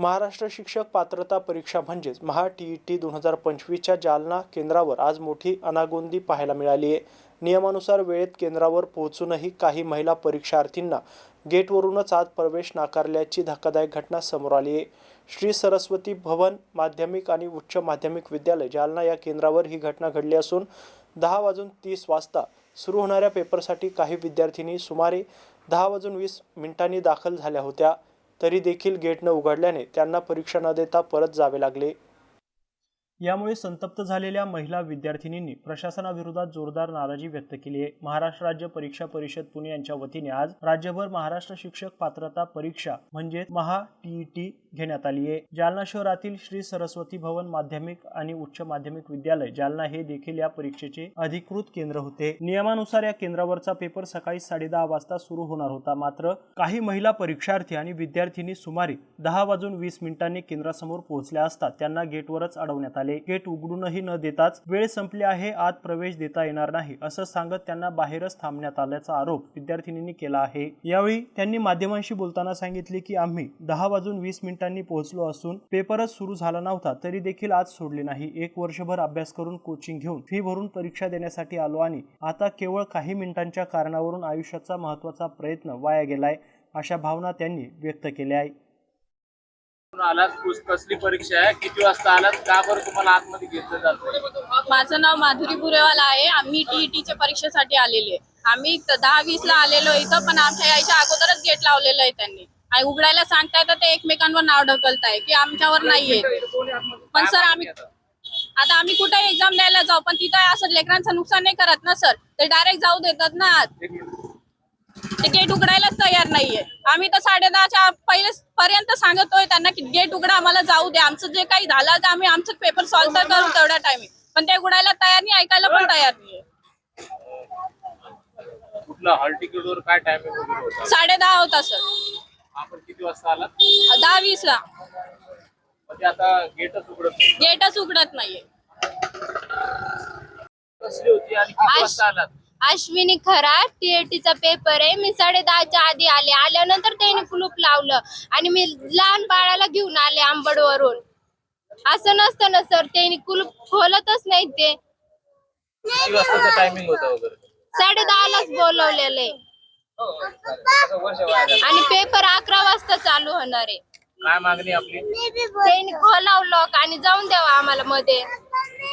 महाराष्ट्र शिक्षक पात्रता परीक्षा म्हणजेच महा टी ई टी दोन हजार पंचवीसच्या जालना केंद्रावर आज मोठी अनागोंदी पाहायला मिळाली आहे. नियमानुसार वेळेत केंद्रावर पोहोचूनही काही महिला परीक्षार्थींना गेटवरूनच आज प्रवेश नाकारल्याची धक्कादायक घटना समोर आली आहे. श्री सरस्वती भवन माध्यमिक आणि उच्च माध्यमिक विद्यालय जालना या केंद्रावर ही घटना घडली असून दहा वाजून तीस वाजता सुरू होणाऱ्या पेपरसाठी काही विद्यार्थिनी सुमारे दहा वाजून वीस मिनिटांनी दाखल झाल्या होत्या. तरी देखील गेट न उघडल्याने त्यांना परीक्षा न देता परत जावे लागले. यामुळे संतप्त झालेल्या महिला विद्यार्थिनींनी प्रशासनाविरोधात जोरदार नाराजी व्यक्त केली आहे. महाराष्ट्र राज्य परीक्षा परिषद पुणे यांच्या वतीने आज राज्यभर महाराष्ट्र शिक्षक पात्रता परीक्षा म्हणजे महा टी घेण्यात आली आहे. जालना शहरातील श्री सरस्वती भवन माध्यमिक आणि उच्च माध्यमिक विद्यालय जालना हे देखील या परीक्षेचे अधिकृत केंद्र होते. नियमानुसार या केंद्रावरचा पेपर सकाळी साडेदहा वाजता सुरू होणार होता. मात्र काही महिला परीक्षार्थी आणि विद्यार्थिनी सुमारे दहा वाजून वीस मिनिटांनी केंद्रासमोर पोहोचल्या असता त्यांना गेटवरच अडवण्यात आले. गेट उघडूनही न देताच वेळ संपली आहे आत प्रवेश देता येणार नाही असं सांगत त्यांना बाहेरच थांबण्यात आल्याचा आरोप विद्यार्थिनींनी केला आहे. यावेळी त्यांनी माध्यमांशी बोलताना सांगितले की आम्ही दहा वाजून वीस मिनिट मिनिटांनी पोहोचलो असून पेपरच सुरू झाला नव्हता तरी देखील आज सोडले नाही. एक वर्षभर अभ्यास करून कोचिंग घेऊन फी भरून परीक्षा देण्यासाठी आलो आणि आता केवळ काही मिनिटांच्या कारणावरून आयुष्याचा महत्त्वाचा प्रयत्न वाया गेलाय अशा भावना त्यांनी व्यक्त केल्या आहे कसली परीक्षा आहे? किती वाजता आलात? का बरं तुम्हाला आतमध्ये घेतलं जातं? माझं नाव माधुरी बुरेवाला आहे. आम्ही टीईटीच्या परीक्षेसाठी आलेले आहे. आम्ही दहा वीस ला आलेलो इथं पण आमच्या यायच्या अगोदरच गेट लावलेलं आहे त्यांनी. आणि उघडायला सांगताय तर ते एकमेकांवर नाव ढकलताय की आमच्यावर नाहीये. पण सर आम्ही आता आम्ही कुठे एक्झाम द्यायला जाऊ? पण तिथं असं लेकरांचं नुकसान नाही करत ना सर. ते डायरेक्ट जाऊ देतात ना. आत मिनिट. ते गेट उघडायलाच तयार नाहीये. आम्ही तर साडे दहाच्या पहिले पर्यंत सांगतोय त्यांना की गेट उघडा आम्हाला जाऊ दे आमचं जे काही झालं तर आम्ही आमचं पेपर सॉल्व्ह तर करू तेवढ्या टाइमिंग पण ते उघडायला तयार नाही ऐकायला पण तयार नाही कुठलं हॉल काय टायमिंग साडे दहा होता सर. आपण किती वाजता आलात? दहा वीस ला म्हणजे आता गेटच उघडत नाही. गेटच उघडत नाहीये. कसली होती आणि किती वाजता आलात? अश्विनी खरात टीएटीचा पेपर आहे. मी साडे दहाच्या आधी आले. आल्यानंतर त्याने कुलूप लावलं. आणि मी लहान बाळाला घेऊन आले आंबडवरून. असं नसतं ना सर. त्यांनी कुलूप खोलतच नाही ते. किती वाजताचं टायमिंग होतं वगैरे? साडे दहालाच बोलवलेलं. आहे आणि पेपर अकरा वाजता चालू होणार आहे. काय मागणी आपली? त्यांनी खोलाव लॉक आणि जाऊन द्यावा आम्हाला मध्ये.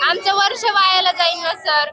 आमचं वर्ष वायाला जाईल ना सर